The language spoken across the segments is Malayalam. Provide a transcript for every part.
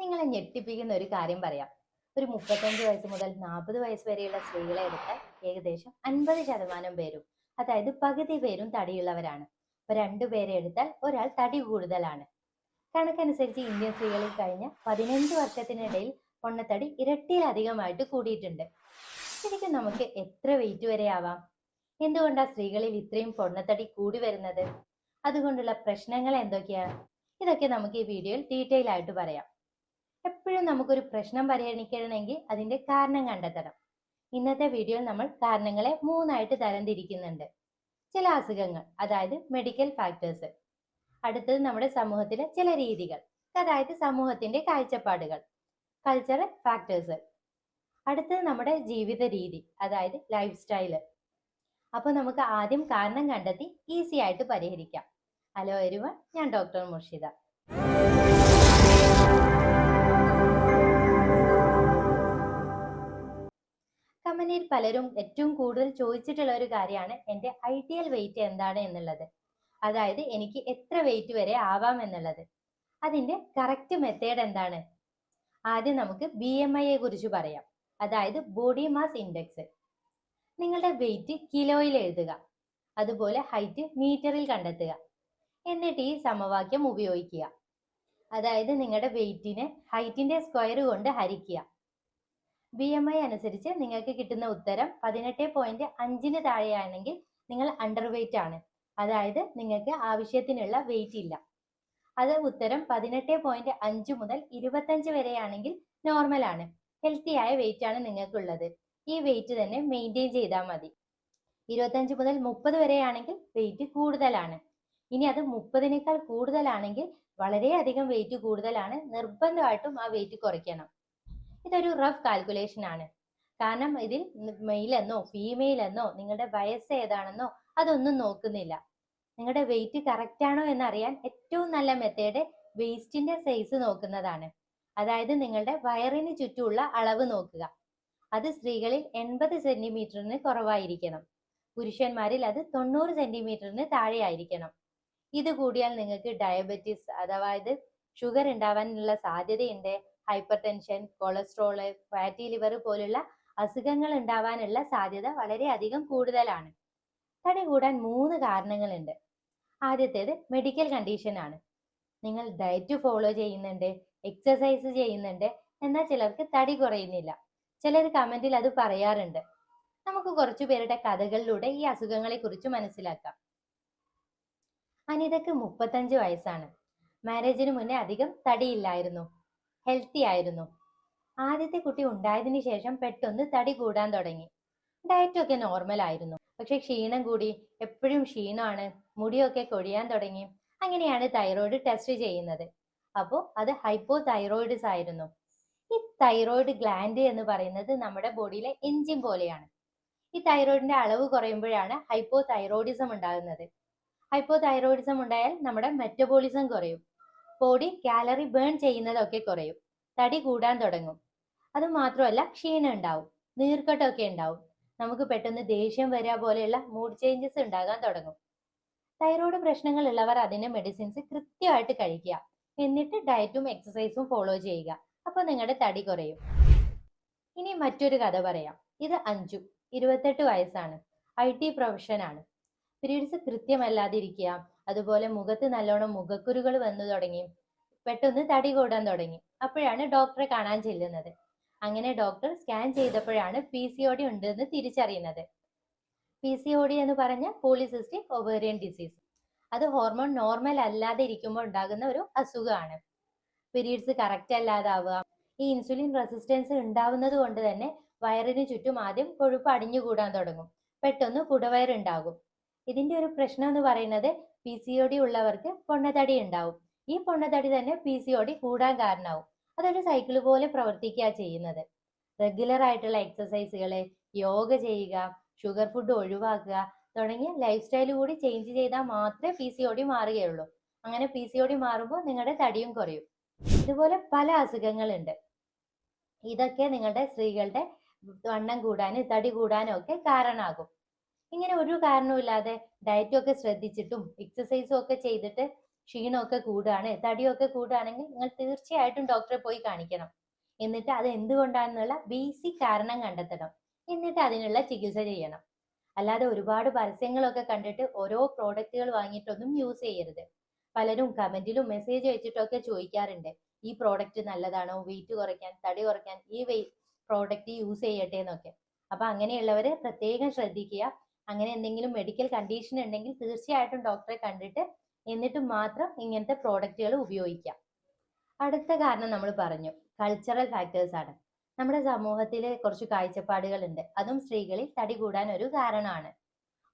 നിങ്ങളെ ഞെട്ടിപ്പിക്കുന്ന ഒരു കാര്യം പറയാം. ഒരു മുപ്പത്തഞ്ച് വയസ്സ് മുതൽ നാൽപ്പത് വയസ്സ് വരെയുള്ള സ്ത്രീകളെ എടുത്താൽ ഏകദേശം അൻപത് ശതമാനം പേരും അതായത് പകുതി പേരും തടിയുള്ളവരാണ്. രണ്ടു പേരെ എടുത്താൽ ഒരാൾ തടി കൂടുതലാണ്. കണക്കനുസരിച്ച് ഇന്ത്യൻ സ്ത്രീകളിൽ കഴിഞ്ഞ പതിനഞ്ച് വർഷത്തിനിടയിൽ പൊണ്ണത്തടി ഇരട്ടിയിലധികമായിട്ട് കൂടിയിട്ടുണ്ട്. ശരിക്കും നമുക്ക് എത്ര വെയിറ്റ് വരെ ആവാം? എന്തുകൊണ്ടാണ് സ്ത്രീകളിൽ ഇത്രയും പൊണ്ണത്തടി കൂടി വരുന്നത്? അതുകൊണ്ടുള്ള പ്രശ്നങ്ങൾ എന്തൊക്കെയാണ്? ഇതൊക്കെ നമുക്ക് ഈ വീഡിയോയിൽ ഡീറ്റെയിൽ ആയിട്ട് പറയാം. എപ്പോഴും നമുക്കൊരു പ്രശ്നം പരിഗണിക്കണമെങ്കിൽ അതിന്റെ കാരണം കണ്ടെത്തണം. ഇന്നത്തെ വീഡിയോയിൽ നമ്മൾ കാരണങ്ങളെ മൂന്നായിട്ട് തരംതിരിക്കുന്നുണ്ട്. ചില അസുഖങ്ങൾ അതായത് മെഡിക്കൽ ഫാക്ടേഴ്സ് അടുത്തത് നമ്മുടെ സമൂഹത്തിലെ ചില രീതികൾ അതായത് സമൂഹത്തിന്റെ കാഴ്ചപ്പാടുകൾ കൾച്ചറൽ ഫാക്ടേഴ്സ് അടുത്തത് നമ്മുടെ ജീവിത രീതി അതായത് ലൈഫ് സ്റ്റൈൽ അപ്പൊ നമുക്ക് ആദ്യം കാരണം കണ്ടെത്തി ഈസി ആയിട്ട് പരിഹരിക്കാം. ഹലോ എരുവ ഞാൻ ഡോക്ടർ മുർഷിദ. പലരും ഏറ്റവും കൂടുതൽ ചോദിച്ചിട്ടുള്ള ഒരു കാര്യമാണ് എന്റെ ഐഡിയൽ വെയിറ്റ് എന്താണ് എന്നുള്ളത്. അതായത് എനിക്ക് എത്ര വെയിറ്റ് വരെ ആവാം എന്നുള്ളത്. അതിന്റെ കറക്റ്റ് മെത്തേഡ് എന്താണ്? ആദ്യം നമുക്ക് ബി എം ഐയെ കുറിച്ച് പറയാം. അതായത് ബോഡി മാസ് ഇൻഡെക്സ് നിങ്ങളുടെ വെയിറ്റ് കിലോയിൽ എഴുതുക. അതുപോലെ ഹൈറ്റ് മീറ്ററിൽ കണ്ടെത്തുക. എന്നിട്ട് ഈ സമവാക്യം ഉപയോഗിക്കുക. അതായത് നിങ്ങളുടെ വെയിറ്റിനെ ഹൈറ്റിന്റെ സ്ക്വയർ കൊണ്ട് ഹരിക്കുക. ബി എം ഐ അനുസരിച്ച് നിങ്ങൾക്ക് കിട്ടുന്ന ഉത്തരം പതിനെട്ട് പോയിന്റ് അഞ്ചിന് താഴെയാണെങ്കിൽ നിങ്ങൾ അണ്ടർ വെയിറ്റ് ആണ്. അതായത് നിങ്ങൾക്ക് ആവശ്യത്തിനുള്ള വെയിറ്റ് ഇല്ല. അത് ഉത്തരം പതിനെട്ട് പോയിന്റ് അഞ്ച് മുതൽ ഇരുപത്തഞ്ച് വരെയാണെങ്കിൽ നോർമൽ ആണ്. ഹെൽത്തി ആയ വെയിറ്റ് ആണ് നിങ്ങൾക്കുള്ളത്. ഈ വെയിറ്റ് തന്നെ മെയിന്റെയിൻ ചെയ്താൽ മതി. ഇരുപത്തഞ്ച് മുതൽ മുപ്പത് വരെയാണെങ്കിൽ വെയിറ്റ് കൂടുതലാണ്. ഇനി അത് മുപ്പതിനേക്കാൾ കൂടുതലാണെങ്കിൽ വളരെയധികം വെയിറ്റ് കൂടുതലാണ്. നിർബന്ധമായിട്ടും ആ വെയിറ്റ് കുറയ്ക്കണം. ഇതൊരു റഫ് കാൽക്കുലേഷൻ ആണ്. കാരണം ഇതിൽ മെയിൽ എന്നോ ഫീമെയിൽ എന്നോ നിങ്ങളുടെ വയസ്സ് ഏതാണെന്നോ അതൊന്നും നോക്കുന്നില്ല. നിങ്ങളുടെ വെയിറ്റ് കറക്റ്റ് ആണോ എന്നറിയാൻ ഏറ്റവും നല്ല മെത്തേഡ് വേസ്റ്റിന്റെ സൈസ് നോക്കുന്നതാണ്. അതായത് നിങ്ങളുടെ വയറിന് ചുറ്റുമുള്ള അളവ് നോക്കുക. അത് സ്ത്രീകളിൽ എൺപത് സെന്റിമീറ്ററിന് കുറവായിരിക്കണം. പുരുഷന്മാരിൽ അത് തൊണ്ണൂറ് സെന്റിമീറ്ററിന് താഴെയായിരിക്കണം. ഇത് കൂടിയാൽ നിങ്ങൾക്ക് ഡയബറ്റീസ് അതായത് ഷുഗർ ഉണ്ടാവാനുള്ള സാധ്യതയുണ്ട്. Hypertension cholesterol fatty liver പോലുള്ള അസുഖങ്ങൾ ഉണ്ടാവാനുള്ള സാധ്യത വളരെയധികം കൂടുതലാണ്. തടി കൂടാൻ മൂന്ന് കാരണങ്ങളുണ്ട്. ആദ്യത്തേത് മെഡിക്കൽ കണ്ടീഷൻ ആണ്. നിങ്ങൾ ഡയറ്റ് ഫോളോ ചെയ്യുന്നുണ്ട് എക്സസൈസ് ചെയ്യുന്നുണ്ട് എന്നാൽ ചിലർക്ക് തടി കുറയുന്നില്ല. ചിലർ കമന്റിൽ അത് പറയാറുണ്ട്. നമുക്ക് കുറച്ചു പേരുടെ കഥകളിലൂടെ ഈ അസുഖങ്ങളെ കുറിച്ച് മനസ്സിലാക്കാം. അനിതക്ക് മുപ്പത്തഞ്ച് വയസ്സാണ്. മാരേജിന് മുന്നേ അധികം തടിയില്ലായിരുന്നു. ഹെൽത്തി ആയിരുന്നു. ആദ്യത്തെ കുട്ടി ഉണ്ടായതിനു ശേഷം പെട്ടെന്ന് തടി കൂടാൻ തുടങ്ങി. ഡയറ്റ് ഒക്കെ നോർമൽ ആയിരുന്നു. പക്ഷെ ക്ഷീണം കൂടി. എപ്പോഴും ക്ഷീണമാണ്. മുടിയൊക്കെ കൊഴിയാൻ തുടങ്ങി. അങ്ങനെയാണ് തൈറോയിഡ് ടെസ്റ്റ് ചെയ്യുന്നത്. അപ്പോൾ അത് ഹൈപ്പോ തൈറോയിഡ്സ് ആയിരുന്നു. ഈ തൈറോയിഡ് ഗ്ലാൻഡ് എന്ന് പറയുന്നത് നമ്മുടെ ബോഡിയിലെ എൻജിൻ പോലെയാണ്. ഈ തൈറോയിഡിന്റെ അളവ് കുറയുമ്പോഴാണ് ഹൈപ്പോ തൈറോയിഡിസം ഉണ്ടാകുന്നത്. ഹൈപ്പോ തൈറോയിഡിസം ഉണ്ടായാൽ നമ്മുടെ മെറ്റബോളിസം കുറയും. ബോഡി കാലറി ബേൺ ചെയ്യുന്നതൊക്കെ കുറയും. തടി കൂടാൻ തുടങ്ങും. അത് മാത്രമല്ല ക്ഷീണം ഉണ്ടാവും നീർക്കട്ടമൊക്കെ ഉണ്ടാവും. നമുക്ക് പെട്ടെന്ന് ദേഷ്യം വരാ പോലെയുള്ള മൂഡ് ചേഞ്ചസ് ഉണ്ടാകാൻ തുടങ്ങും. തൈറോയ്ഡ് പ്രശ്നങ്ങൾ ഉള്ളവർ അതിന്റെ മെഡിസിൻസ് കൃത്യമായിട്ട് കഴിക്കുക. എന്നിട്ട് ഡയറ്റും എക്സസൈസും ഫോളോ ചെയ്യുക. അപ്പോൾ നിങ്ങളുടെ തടി കുറയും. ഇനി മറ്റൊരു കഥ പറയാം. ഇത് അഞ്ചു ഇരുപത്തെട്ട് വയസ്സാണ്. ഐ ടി പ്രൊഫഷനാണ് പീരീഡ്സ് കൃത്യമല്ലാതിരിക്കുക. അതുപോലെ മുഖത്ത് നല്ലോണം മുഖക്കുരുകൾ വന്നു തുടങ്ങി. പെട്ടെന്ന് തടി കൂടാൻ തുടങ്ങി. അപ്പോഴാണ് ഡോക്ടറെ കാണാൻ ചെല്ലുന്നത്. അങ്ങനെ ഡോക്ടർ സ്കാൻ ചെയ്തപ്പോഴാണ് പി സി ഒ ഡി ഉണ്ടെന്ന് തിരിച്ചറിയുന്നത്. പി സി ഒ ഡി എന്ന് പറഞ്ഞ പോളിസിസ്റ്റിക് ഒവേറിയൻ ഡിസീസ് അത് ഹോർമോൺ നോർമൽ അല്ലാതെ ഇരിക്കുമ്പോൾ ഉണ്ടാകുന്ന ഒരു അസുഖമാണ്. പീരീഡ്സ് കറക്റ്റ് അല്ലാതാവുക. ഈ ഇൻസുലിൻ റെസിസ്റ്റൻസ് ഉണ്ടാവുന്നത് കൊണ്ട് തന്നെ വയറിന് ചുറ്റും ആദ്യം കൊഴുപ്പ് അടിഞ്ഞുകൂടാൻ തുടങ്ങും. പെട്ടെന്ന് കുടവയറുണ്ടാകും. ഇതിന്റെ ഒരു പ്രശ്നം എന്ന് പറയുന്നത് പി സി ഒ ഡി ഉള്ളവർക്ക് പൊണ്ണതടി ഉണ്ടാവും. ഈ പൊണ്ണതടി തന്നെ പി സി ഒ ഡി കൂടാൻ കാരണമാവും. അതൊരു സൈക്കിൾ പോലെ പ്രവർത്തിക്കുക ചെയ്യുന്നത്. റെഗുലർ ആയിട്ടുള്ള എക്സസൈസുകൾ യോഗ ചെയ്യുക ഷുഗർ ഫുഡ് ഒഴിവാക്കുക തുടങ്ങിയ ലൈഫ് സ്റ്റൈൽ കൂടി ചേഞ്ച് ചെയ്താൽ മാത്രമേ പി സി ഒ ഡി മാറുകയുള്ളൂ. അങ്ങനെ പി സി ഒ ഡി മാറുമ്പോൾ നിങ്ങളുടെ തടിയും കുറയും. ഇതുപോലെ പല അസുഖങ്ങളുണ്ട്. ഇതൊക്കെ നിങ്ങളുടെ സ്ത്രീകളുടെ വണ്ണം കൂടാനും തടി കൂടാനും ഒക്കെ കാരണമാകും. ഇങ്ങനെ ഒരു കാരണവുമില്ലാതെ ഡയറ്റും ഒക്കെ ശ്രദ്ധിച്ചിട്ടും എക്സസൈസും ഒക്കെ ചെയ്തിട്ട് ക്ഷീണമൊക്കെ കൂടുകയാണ് തടിയൊക്കെ കൂടുകയാണെങ്കിൽ നിങ്ങൾ തീർച്ചയായിട്ടും ഡോക്ടറെ പോയി കാണിക്കണം. എന്നിട്ട് അത് എന്തുകൊണ്ടാണെന്നുള്ള ബേസിക് കാരണം കണ്ടെത്തണം. എന്നിട്ട് അതിനുള്ള ചികിത്സ ചെയ്യണം. അല്ലാതെ ഒരുപാട് പരസ്യങ്ങളൊക്കെ കണ്ടിട്ട് ഓരോ പ്രോഡക്റ്റുകൾ വാങ്ങിയിട്ടൊന്നും യൂസ് ചെയ്യരുത്. പലരും കമന്റിലും മെസ്സേജ് വെച്ചിട്ടൊക്കെ ചോദിക്കാറുണ്ട്. ഈ പ്രോഡക്റ്റ് നല്ലതാണോ? വെയിറ്റ് കുറയ്ക്കാൻ തടി കുറയ്ക്കാൻ ഈ വെയ് പ്രോഡക്റ്റ് യൂസ് ചെയ്യട്ടെ എന്നൊക്കെ. അപ്പൊ അങ്ങനെയുള്ളവര് പ്രത്യേകം ശ്രദ്ധിക്കുക. അങ്ങനെ എന്തെങ്കിലും മെഡിക്കൽ കണ്ടീഷൻ ഉണ്ടെങ്കിൽ തീർച്ചയായിട്ടും ഡോക്ടറെ കണ്ടിട്ട് എന്നിട്ട് മാത്രം ഇങ്ങനത്തെ പ്രോഡക്റ്റുകൾ ഉപയോഗിക്കാം. അടുത്ത കാരണം നമ്മൾ പറഞ്ഞു കൾച്ചറൽ ഫാക്ടേഴ്സ് ആണ്. നമ്മുടെ സമൂഹത്തിൽ കുറച്ച് കാഴ്ചപ്പാടുകളുണ്ട്. അതും സ്ത്രീകളിൽ തടി കൂടാൻ ഒരു കാരണമാണ്.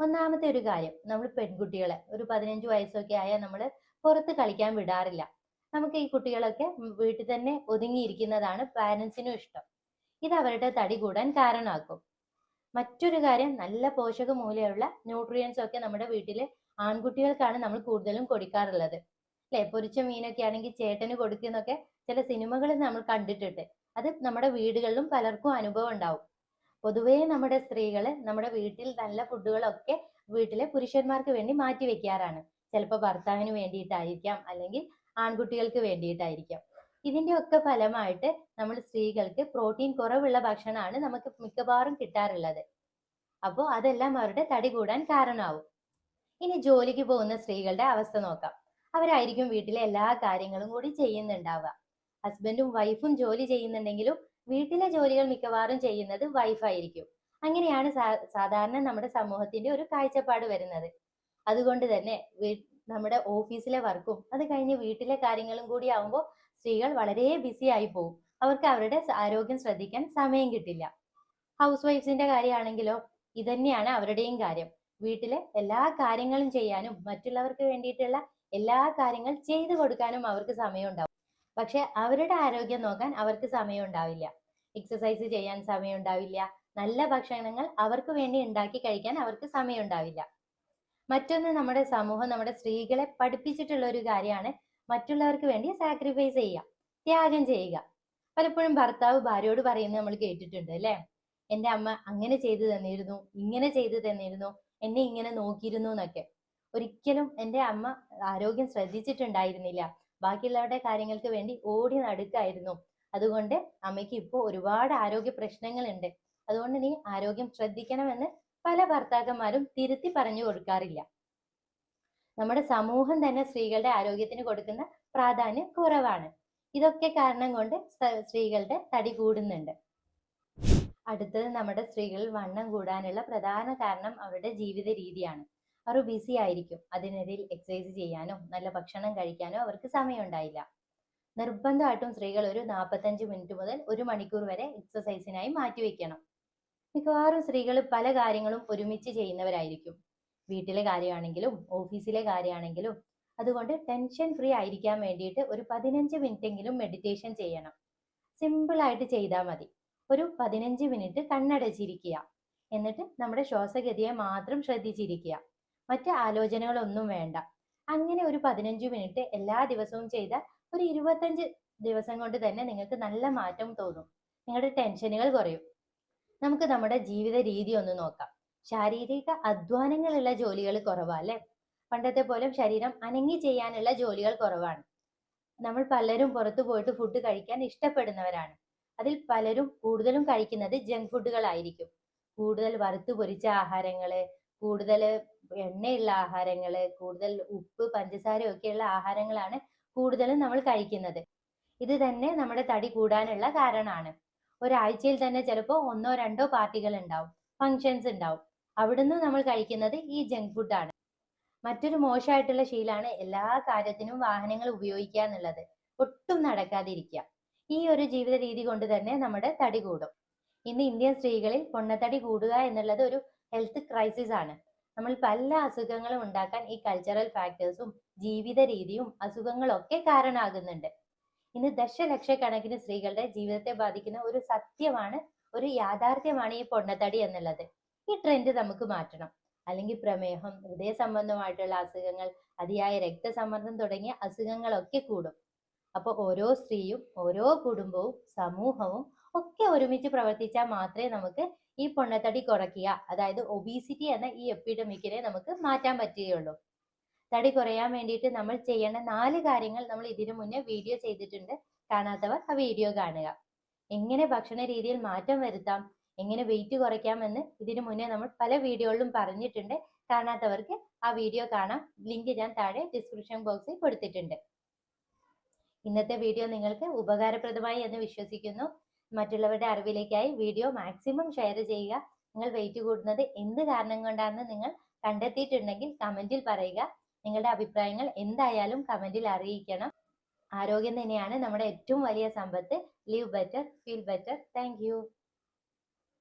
ഒന്നാമത്തെ ഒരു കാര്യം നമ്മൾ പെൺകുട്ടികളെ ഒരു പതിനഞ്ച് വയസ്സൊക്കെ ആയാൽ നമ്മൾ പുറത്ത് കളിക്കാൻ വിടാറില്ല. നമുക്ക് ഈ കുട്ടികളൊക്കെ വീട്ടിൽ തന്നെ ഒതുങ്ങിയിരിക്കുന്നതാണ് പാരൻസിനും ഇഷ്ടം. ഇത് അവരുടെ തടി കൂടാൻ കാരണമാക്കും. മറ്റൊരു കാര്യം നല്ല പോഷക മൂല്യമുള്ള ന്യൂട്രിയൻസ് ഒക്കെ നമ്മുടെ വീട്ടിൽ ആൺകുട്ടികൾക്കാണ് നമ്മൾ കൂടുതലും കൊടുക്കാറുള്ളത്. അല്ലെ? പൊരിച്ച മീനൊക്കെ ആണെങ്കിൽ ചേട്ടന് കൊടുക്കുന്നൊക്കെ ചില സിനിമകളിൽ നമ്മൾ കണ്ടിട്ടുണ്ട്. അത് നമ്മുടെ വീടുകളിലും പലർക്കും അനുഭവം ഉണ്ടാവും. പൊതുവേ നമ്മുടെ സ്ത്രീകൾ നമ്മുടെ വീട്ടിൽ നല്ല ഫുഡുകളൊക്കെ വീട്ടിലെ പുരുഷന്മാർക്ക് വേണ്ടി മാറ്റി വെക്കാറാണ്. ചിലപ്പോൾ ഭർത്താവിന് വേണ്ടിയിട്ടായിരിക്കാം അല്ലെങ്കിൽ ആൺകുട്ടികൾക്ക് വേണ്ടിയിട്ടായിരിക്കാം. ഇതിന്റെ ഒക്കെ ഫലമായിട്ട് നമ്മൾ സ്ത്രീകൾക്ക് പ്രോട്ടീൻ കുറവുള്ള ഭക്ഷണമാണ് നമുക്ക് മിക്കവാറും കിട്ടാറുള്ളത്. അപ്പോൾ അതെല്ലാം അവരുടെ തടി കൂടാൻ കാരണമാവും. ഇനി ജോലിക്ക് പോകുന്ന സ്ത്രീകളുടെ അവസ്ഥ നോക്കാം. അവരായിരിക്കും വീട്ടിലെ എല്ലാ കാര്യങ്ങളും കൂടി ചെയ്യുന്നുണ്ടാവുക. ഹസ്ബൻഡും വൈഫും ജോലി ചെയ്യുന്നുണ്ടെങ്കിലും വീട്ടിലെ ജോലികൾ മിക്കവാറും ചെയ്യുന്നത് വൈഫായിരിക്കും അങ്ങനെയാണ് സാധാരണ നമ്മുടെ സമൂഹത്തിന്റെ ഒരു കാഴ്ചപ്പാട് വരുന്നത്. അതുകൊണ്ട് തന്നെ നമ്മുടെ ഓഫീസിലെ വർക്കും അത് കഴിഞ്ഞ് വീട്ടിലെ കാര്യങ്ങളും കൂടി ആവുമ്പോൾ സ്ത്രീകൾ വളരെ ബിസി ആയി പോകും അവർക്ക് അവരുടെ ആരോഗ്യം ശ്രദ്ധിക്കാൻ സമയം കിട്ടില്ല. ഹൗസ് വൈഫ്സിന്റെ കാര്യമാണെങ്കിലോ ഇതന്നെയാണ് അവരുടെയും കാര്യം. വീട്ടിലെ എല്ലാ കാര്യങ്ങളും ചെയ്യാനും മറ്റുള്ളവർക്ക് വേണ്ടിയിട്ടുള്ള എല്ലാ കാര്യങ്ങൾ ചെയ്തു കൊടുക്കാനും അവർക്ക് സമയം ഉണ്ടാവും പക്ഷെ അവരുടെ ആരോഗ്യം നോക്കാൻ അവർക്ക് സമയം ഉണ്ടാവില്ല എക്സസൈസ് ചെയ്യാൻ സമയം ഉണ്ടാവില്ല നല്ല ഭക്ഷണങ്ങൾ അവർക്ക് വേണ്ടി ഉണ്ടാക്കി കഴിക്കാൻ അവർക്ക് സമയം ഉണ്ടാവില്ല മറ്റൊന്ന് നമ്മുടെ സമൂഹം നമ്മുടെ സ്ത്രീകളെ പഠിപ്പിച്ചിട്ടുള്ള ഒരു കാര്യമാണ് മറ്റുള്ളവർക്ക് വേണ്ടി സാക്രിഫൈസ് ചെയ്യാം ത്യാഗം ചെയ്യുക. പലപ്പോഴും ഭർത്താവ് ഭാര്യയോട് പറയുന്നത് നമ്മൾ കേട്ടിട്ടുണ്ട് അല്ലേ? എന്റെ അമ്മ അങ്ങനെ ചെയ്തു തന്നിരുന്നു ഇങ്ങനെ ചെയ്തു തന്നിരുന്നു എന്നെ ഇങ്ങനെ നോക്കിയിരുന്നു എന്നൊക്കെ. ഒരിക്കലും എന്റെ അമ്മ ആരോഗ്യം ശ്രദ്ധിച്ചിട്ടുണ്ടായിരുന്നില്ല. ബാക്കിയുള്ളവരുടെ കാര്യങ്ങൾക്ക് വേണ്ടി ഓടി നടക്കായിരുന്നു. അതുകൊണ്ട് അമ്മയ്ക്ക് ഇപ്പോൾ ഒരുപാട് ആരോഗ്യ പ്രശ്നങ്ങളുണ്ട്. അതുകൊണ്ട് നീ ആരോഗ്യം ശ്രദ്ധിക്കണമെന്ന് പല ഭർത്താക്കന്മാരും തിരുത്തി പറഞ്ഞു കൊടുക്കാറില്ല. നമ്മുടെ സമൂഹം തന്നെ സ്ത്രീകളുടെ ആരോഗ്യത്തിന് കൊടുക്കുന്ന പ്രാധാന്യം കുറവാണ്. ഇതൊക്കെ കാരണം കൊണ്ട് സ്ത്രീകളുടെ തടി കൂടുന്നുണ്ട്. അടുത്തത് നമ്മുടെ സ്ത്രീകളിൽ വണ്ണം കൂടാനുള്ള പ്രധാന കാരണം അവരുടെ ജീവിത രീതിയാണ്. അവർ ബിസി ആയിരിക്കും. അതിനിടയിൽ എക്സസൈസ് ചെയ്യാനോ നല്ല ഭക്ഷണം കഴിക്കാനോ അവർക്ക് സമയം ഉണ്ടായില്ല നിർബന്ധമായിട്ടും സ്ത്രീകൾ ഒരു നാൽപ്പത്തഞ്ച് മിനിറ്റ് മുതൽ ഒരു മണിക്കൂർ വരെ എക്സസൈസിനായി മാറ്റിവെക്കണം. മിക്കവാറും സ്ത്രീകൾ പല കാര്യങ്ങളും ഒരുമിച്ച് ചെയ്യുന്നവരായിരിക്കും. വീട്ടിലെ കാര്യമാണെങ്കിലും ഓഫീസിലെ കാര്യമാണെങ്കിലും അതുകൊണ്ട് ടെൻഷൻ ഫ്രീ ആയിരിക്കാൻ വേണ്ടിയിട്ട് ഒരു പതിനഞ്ച് എങ്കിലും മെഡിറ്റേഷൻ ചെയ്യണം. സിമ്പിൾ ആയിട്ട് ചെയ്താൽ മതി. ഒരു പതിനഞ്ച് മിനിറ്റ് കണ്ണടച്ചിരിക്കുക. എന്നിട്ട് നമ്മുടെ ശ്വാസഗതിയെ മാത്രം ശ്രദ്ധിച്ചിരിക്കുക. മറ്റ് ആലോചനകളൊന്നും വേണ്ട. അങ്ങനെ ഒരു പതിനഞ്ച് മിനിറ്റ് എല്ലാ ദിവസവും ചെയ്താൽ ഒരു ഇരുപത്തഞ്ച് ദിവസം കൊണ്ട് തന്നെ നിങ്ങൾക്ക് നല്ല മാറ്റം തോന്നും. നിങ്ങളുടെ ടെൻഷനുകൾ കുറയും. നമുക്ക് നമ്മുടെ ജീവിത രീതി ഒന്ന് നോക്കാം. ശാരീരിക അധ്വാനങ്ങളുള്ള ജോലികൾ കുറവാ അല്ലെ? പണ്ടത്തെ പോലെ ശരീരം അനങ്ങി ചെയ്യാനുള്ള ജോലികൾ കുറവാണ്. നമ്മൾ പലരും പുറത്തു പോയിട്ട് ഫുഡ് കഴിക്കാൻ ഇഷ്ടപ്പെടുന്നവരാണ്. അതിൽ പലരും കൂടുതലും കഴിക്കുന്നത് ജങ്ക് ഫുഡുകളായിരിക്കും കൂടുതൽ വറുത്തു പൊരിച്ച ആഹാരങ്ങൾ കൂടുതൽ എണ്ണയുള്ള ആഹാരങ്ങൾ കൂടുതൽ ഉപ്പ് പഞ്ചസാര ഒക്കെയുള്ള ആഹാരങ്ങളാണ് കൂടുതലും നമ്മൾ കഴിക്കുന്നത്. ഇത് തന്നെ നമ്മുടെ തടി കൂടാനുള്ള കാരണമാണ്. ഒരാഴ്ചയിൽ തന്നെ ചിലപ്പോൾ ഒന്നോ രണ്ടോ പാർട്ടികൾ ഉണ്ടാവും ഫങ്ഷൻസ് ഉണ്ടാവും. അവിടുന്ന് നമ്മൾ കഴിക്കുന്നത് ഈ ജങ്ക് ഫുഡാണ് മറ്റൊരു മോശമായിട്ടുള്ള ശീലമാണ് എല്ലാ കാര്യത്തിനും വാഹനങ്ങൾ ഉപയോഗിക്കുക എന്നുള്ളത്. ഒട്ടും നടക്കാതിരിക്കുക. ഈ ഒരു ജീവിത രീതി കൊണ്ട് തന്നെ നമ്മുടെ തടി കൂടും. ഇന്ന് ഇന്ത്യൻ സ്ത്രീകളിൽ പൊണ്ണത്തടി കൂടുക എന്നുള്ളത് ഒരു ഹെൽത്ത് ക്രൈസിസ് ആണ്. നമ്മൾ പല അസുഖങ്ങളും ഉണ്ടാക്കാൻ ഈ കൾച്ചറൽ ഫാക്ടേഴ്സും ജീവിത രീതിയും അസുഖങ്ങളൊക്കെ കാരണമാകുന്നുണ്ട്. ഇന്ന് ദശലക്ഷക്കണക്കിന് സ്ത്രീകളുടെ ജീവിതത്തെ ബാധിക്കുന്ന ഒരു സത്യമാണ് ഒരു യാഥാർത്ഥ്യമാണ് ഈ പൊണ്ണത്തടി എന്നുള്ളത്. ഈ ട്രെൻഡ് നമുക്ക് മാറ്റണം. അല്ലെങ്കിൽ പ്രമേഹം ഹൃദയ സംബന്ധമായിട്ടുള്ള അസുഖങ്ങൾ അതിയായ രക്തസമ്മർദ്ദം തുടങ്ങിയ അസുഖങ്ങളൊക്കെ കൂടും. അപ്പൊ ഓരോ സ്ത്രീയും ഓരോ കുടുംബവും സമൂഹവും ഒക്കെ ഒരുമിച്ച് പ്രവർത്തിച്ചാൽ മാത്രമേ നമുക്ക് ഈ പൊണ്ണത്തടി കുറയ്ക്കുക അതായത് ഒബീസിറ്റി എന്ന ഈ എപ്പിഡമിക്കിനെ നമുക്ക് മാറ്റാൻ പറ്റുകയുള്ളൂ. തടി കുറയാൻ വേണ്ടിയിട്ട് നമ്മൾ ചെയ്യേണ്ട നാല് കാര്യങ്ങൾ നമ്മൾ ഇതിനു മുന്നേ വീഡിയോ ചെയ്തിട്ടുണ്ട്. കാണാത്തവർ ആ വീഡിയോ കാണുക. എങ്ങനെ ഭക്ഷണ രീതിയിൽ മാറ്റം വരുത്താം? എങ്ങനെ വെയിറ്റ് കുറയ്ക്കാമെന്ന് ഇതിനു മുന്നേ നമ്മൾ പല വീഡിയോകളിലും പറഞ്ഞിട്ടുണ്ട്. കാണാത്തവർക്ക് ആ വീഡിയോ കാണാം. ലിങ്ക് ഞാൻ താഴെ ഡിസ്ക്രിപ്ഷൻ ബോക്സിൽ കൊടുത്തിട്ടുണ്ട്. ഇന്നത്തെ വീഡിയോ നിങ്ങൾക്ക് ഉപകാരപ്രദമായി എന്ന് വിശ്വസിക്കുന്നു. മറ്റുള്ളവരുടെ അറിവിലേക്കായി വീഡിയോ മാക്സിമം ഷെയർ ചെയ്യുക. നിങ്ങൾ വെയിറ്റ് കൂടുന്നത് എന്ത് കാരണം കൊണ്ടാണെന്ന് നിങ്ങൾ കണ്ടെത്തിയിട്ടുണ്ടെങ്കിൽ കമന്റിൽ പറയുക. നിങ്ങളുടെ അഭിപ്രായങ്ങൾ എന്തായാലും കമന്റിൽ അറിയിക്കണം. ആരോഗ്യം തന്നെയാണ് നമ്മുടെ ഏറ്റവും വലിയ സമ്പത്ത്. Live better feel better thank